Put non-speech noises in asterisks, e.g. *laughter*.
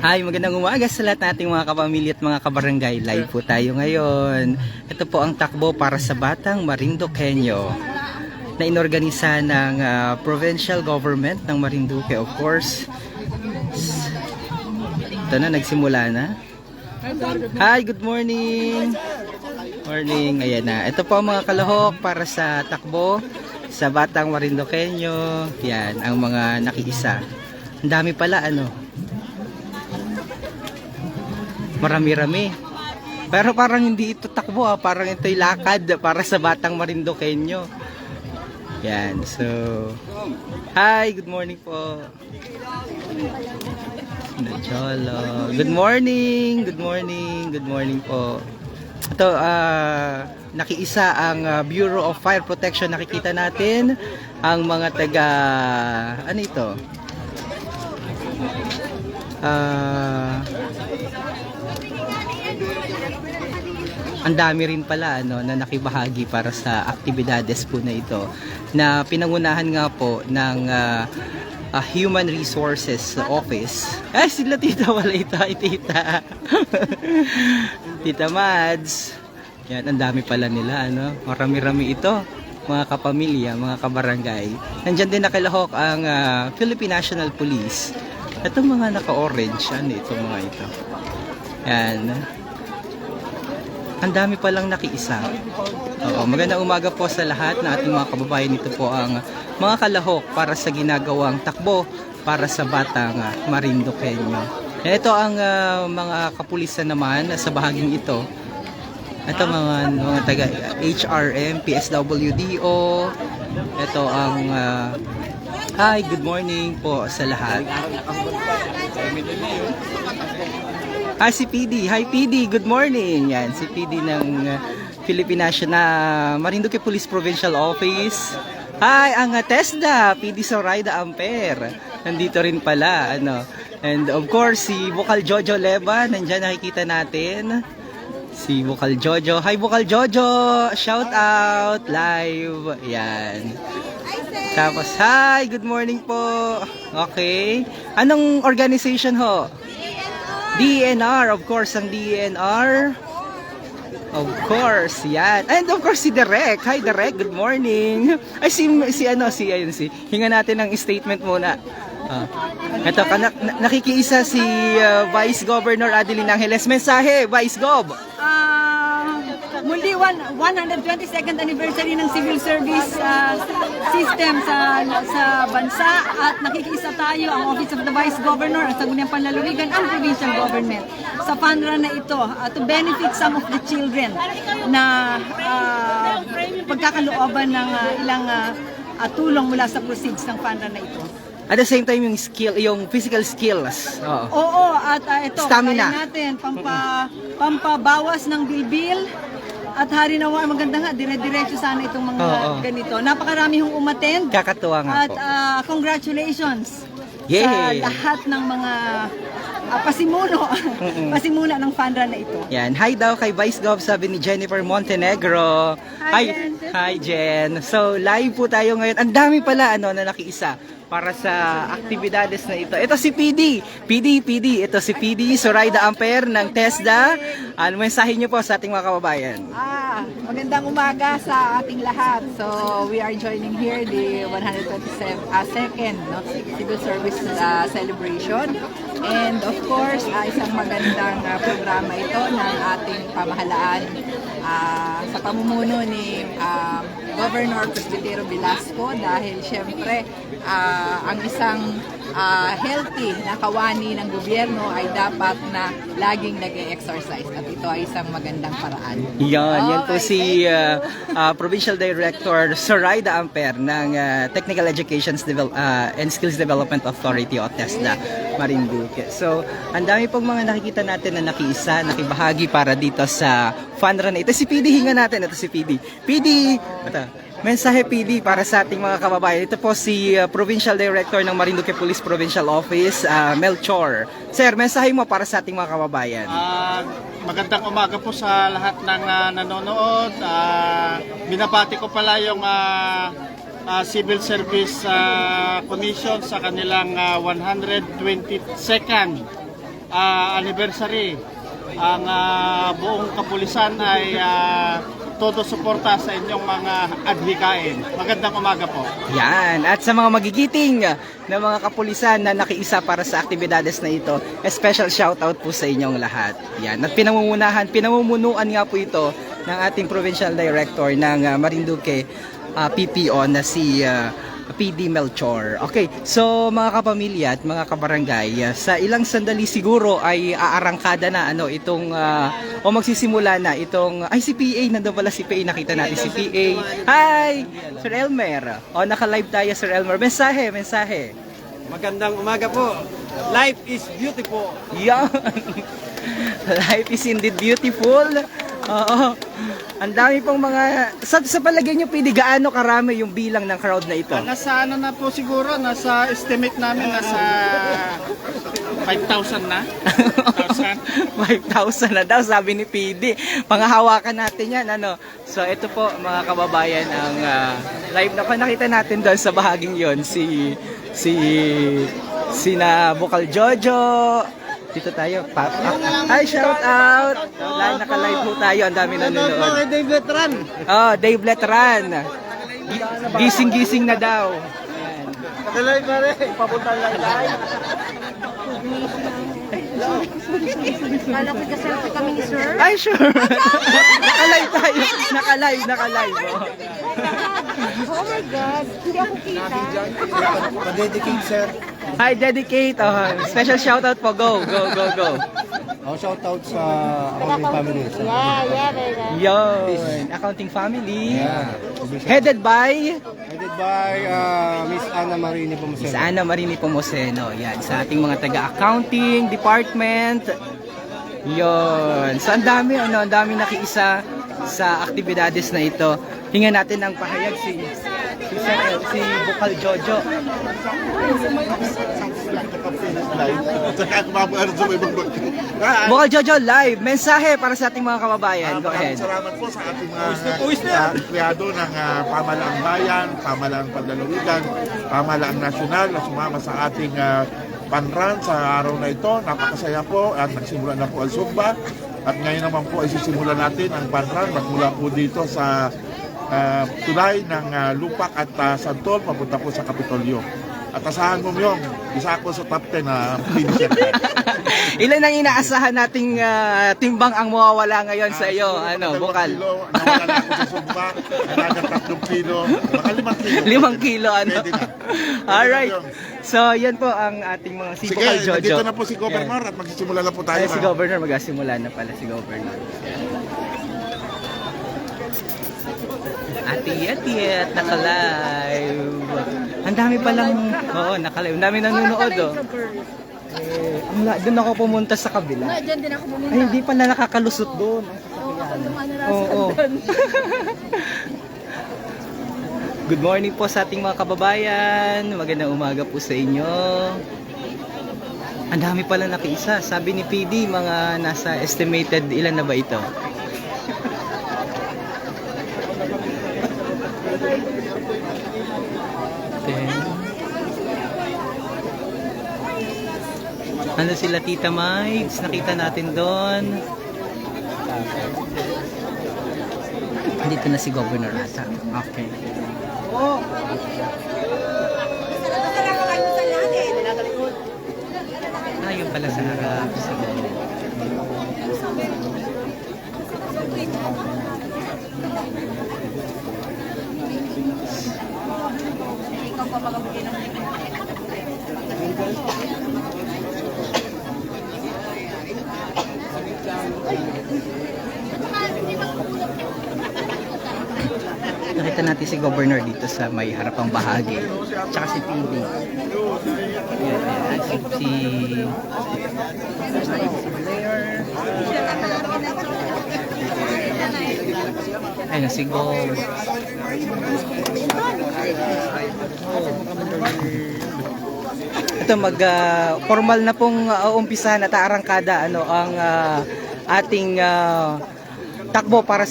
Hi, magandang umaga sa lahat nating mga kapamilya at mga kabarangay. Live po tayo ngayon. Ito po ang takbo para sa Batang Marinduqueño na inorganisa ng ah, provincial government ng Marinduque, of course. Ito na, nagsimula na. Hi, good morning. Morning. Ayan na. Ito po ang mga kalahok para sa takbo sa Batang Marinduqueño. Yan, ang mga nakiisa. Ang dami pala, ano. Marami-rami. Pero parang hindi ito takbo ah. Parang ito'y lakad para sa Batang Marinduqueño. Yan, so... Hi, good morning po. Nacholo. Good morning, good morning, good morning po. Ito, ah, nakiisa ang ah, Bureau of Fire Protection. Nakikita natin ang mga taga... Ano ito? Ah... ang dami rin pala ano, na nakibahagi para sa aktibidades po na ito na pinangunahan nga po ng ah, ah, Human Resources Office. Ay, sila tita wala ito. Ay, tita. *laughs* tita Mads. Yan, ang dami pala nila. Ano? Marami-rami ito mga kapamilya, mga kabarangay. Nandyan din nakilahok ang ah, Philippine National Police. Itong mga naka-orange, ano itong mga ito. Yan. Ang dami palang nakiisa. Oo, magandang umaga po sa lahat na ating mga kababayan. Ito po ang mga kalahok para sa ginagawang takbo para sa batang ah, Marinduqueño. Ito ang ah, mga kapulisan naman sa bahaging ito. Ito mga mga taga HRM, PSWDO. Ito ang ah, Hi, good morning po sa lahat. Ah, si PD. Hi, PD. Good morning. Yan, si PD ng uh, Philippine National Marinduque Police Provincial Office. Hi, ang TESDA, PD Zoraida Amper. Nandito rin pala, ano. And of course, si Vocal Jojo Leva, nandiyan nakikita natin. Si Vocal Jojo. Hi, Vocal Jojo! Shout out live. Yan. Tapos, hi, good morning po. Okay. Anong organization ho? DNR, of course, ang DNR. Of course, yan. And of course, si Derek. Hi, Derek. Good morning. Ay, si, si ano, si, ayun, si. Hinga natin ng statement muna. Ah. Ito, na- nakikiisa si uh, Vice Governor Adeline Angeles. Mensahe, Vice Gov. Ah, muli one, 122nd anniversary ng civil service ah, system sa sa bansa at nakikiisa tayo ang Office of the Vice Governor at Sangguniang Panlalawigan ang provincial government sa fund run na ito ah, to benefit some of the children na ah, pagkakalooban ng ah, ilang ah, ah, tulong mula sa proceeds ng fund run na ito. At the same time, yung skill, yung physical skills. Oo. Oo, at ah, ito, Stamina. natin, pampa, pampabawas ng bilbil. At hari nawa, maganda nga, dire-diretso sana itong mga Oo. ganito. Napakarami hong umattend. Kakatuwa nga At po. ah, congratulations Yay! sa lahat ng mga ah, pasimuno, *laughs* pasimula ng fundra na ito. Yan. Hi daw kay Vice Gov, sabi ni Jennifer Montenegro. Hi, Jen. Hi, Jen. So, live po tayo ngayon. Ang dami pala ano, na nakiisa para sa aktibidades na ito. Ito si PD. PD, PD. Ito si PD, Zoraida Amper ng TESDA. Ano mensahe niyo po sa ating mga kababayan? Ah, magandang umaga sa ating lahat. So, we are joining here the 127 uh, second no, civil service uh, celebration. And of course, ah, isang magandang ah, programa ito ng ating pamahalaan ah, sa pamumuno ni um, Governor Presbytero Velasco dahil syempre ah, ang isang ah, healthy na kawani ng gobyerno ay dapat na laging nag exercise at ito ay isang magandang paraan. Yan, yan po si uh, uh, Provincial Director Zoraida Amper ng uh, Technical Education Devel- uh, and Skills Development Authority o TESDA Marinduque. So, ang dami pong mga nakikita natin na nakiisa, nakibahagi para dito sa fun run. Ito si PD, hinga natin. Ito si PD. PD! Ito, mensahe PD para sa ating mga kababayan. Ito po si uh, Provincial Director ng Marinduque Police Provincial Office, uh, Melchor. Sir, mensahe mo para sa ating mga kababayan. Ah, magandang umaga po sa lahat ng ah, nanonood. Ah, binabati ko pala yung ah, ah, Civil Service ah, Commission sa kanilang ah, 122nd ah, anniversary. Ang ah, buong kapulisan ay ah, todo suporta sa inyong mga adhikain. Magandang umaga po. Yan. At sa mga magigiting na mga kapulisan na nakiisa para sa aktibidades na ito, a special shoutout po sa inyong lahat. Yan. At pinamumunahan, pinamumunuan nga po ito ng ating provincial director ng ah, Marinduque ah, PPO na si ah, PD Melchor. Okay, so mga kapamilya at mga kabarangay, sa ilang sandali siguro ay aarangkada na ano itong ah, o magsisimula na itong ay si PA nandoon pala si PA nakita natin si PA. Hi, Sir Elmer. O naka-live tayo Sir Elmer. Mensahe, mensahe. Magandang umaga po. Life is beautiful. Yan. *laughs* Life is indeed beautiful. Oo. Ang dami pong mga sa, sa palagay niyo pwede gaano karami yung bilang ng crowd na ito? Ah, nasa ano na po siguro, nasa estimate namin nasa 5,000 na. *laughs* 1,000. 5,000 na daw sabi ni PD. Panghahawakan natin yan ano. So ito po mga kababayan ang ah, live na nakita natin doon sa bahaging yon si si si na Bukal Jojo. Dito tayo. Pa, ah, hi, shout out. Live naka-live po tayo. Ang dami nanonood. Dave Letran. Oh, Dave Letran. Gi- Gising-gising na daw. Nakalay pare. Papunta lang tayo. Kala ko selfie kami ni sir. Ay, sure. naka-live tayo. Naka-live, naka-live. Oh. Oh my God, hindi ako kita. Pa-dedicate sir. Hi, dedicate. Oh, special shoutout po. Go, go, go, go. Ako shout out sa accounting family. Sa Yeah, yeah, baby. Yon, accounting family. Yeah. Headed by Headed by uh, Miss Ana Marini Pumuseno. Miss Ana Marini Pomoseno. Yan, sa ating mga taga-accounting department. Yon. So, ang dami, ano, ang dami nakiisa sa aktibidades na ito. Hinga natin ang pahayag si si, Sir El- si Bukal Jojo. Bukal Jojo live. Mensahe para sa ating mga kababayan. Go ahead. Salamat po sa ating mga uh, empleyado ng ah, pamalaang bayan, pamalaang pandalawigan, pamalaang nasyonal na sumama sa ating uh, panran sa araw na ito. Napakasaya po at nagsimula na po ang Zumba. At ngayon naman po ay sisimulan natin ang panran magmula po dito sa ah, tulay ng ah, Lupak at ah, Santol papunta po sa Kapitolyo. At asahan mo yung isa ako sa top 10 na finisher. Ilan ang inaasahan nating ah, timbang ang mawawala ngayon sa iyo, siguro ano, Bukal? Kilo, nawala na ako sa Zumba, kailangan tatlong kilo, baka limang kilo. Limang kilo, ano? Pwede na. *laughs* Alright. So, yan po ang ating mga si Sige, Bukal Jojo. nandito na po si Governor at magsisimula na po tayo. Ay, si? Governor, magsimula na pala si Governor. Ate Yetiet, naka-live. Ang dami palang, oo, naka-live. Ang dami nanonood, oh. Eh, ang la- doon ako pumunta sa kabila. Diyan din ako bumili. Ay, hindi pala nakakalusot doon. Oo. *laughs* Good morning po sa ating mga kababayan. Magandang umaga po sa inyo. Ang dami pala nakiisa. Sabi ni PD, mga nasa estimated ilan na ba ito? Ten. Ano sila Tita Mites? Nakita natin doon. Dito na si Governor ata. Okay. Ah, yun pala sa harap. Sige. Natin si Governor dito sa may harapang bahagi. Tsaka si PD. Yan, yan. Si, si... Ayun, si Gov. Ito mag ah, formal na pong uh, umpisahan at aarangkada ano ang ah, ating ah, takbo para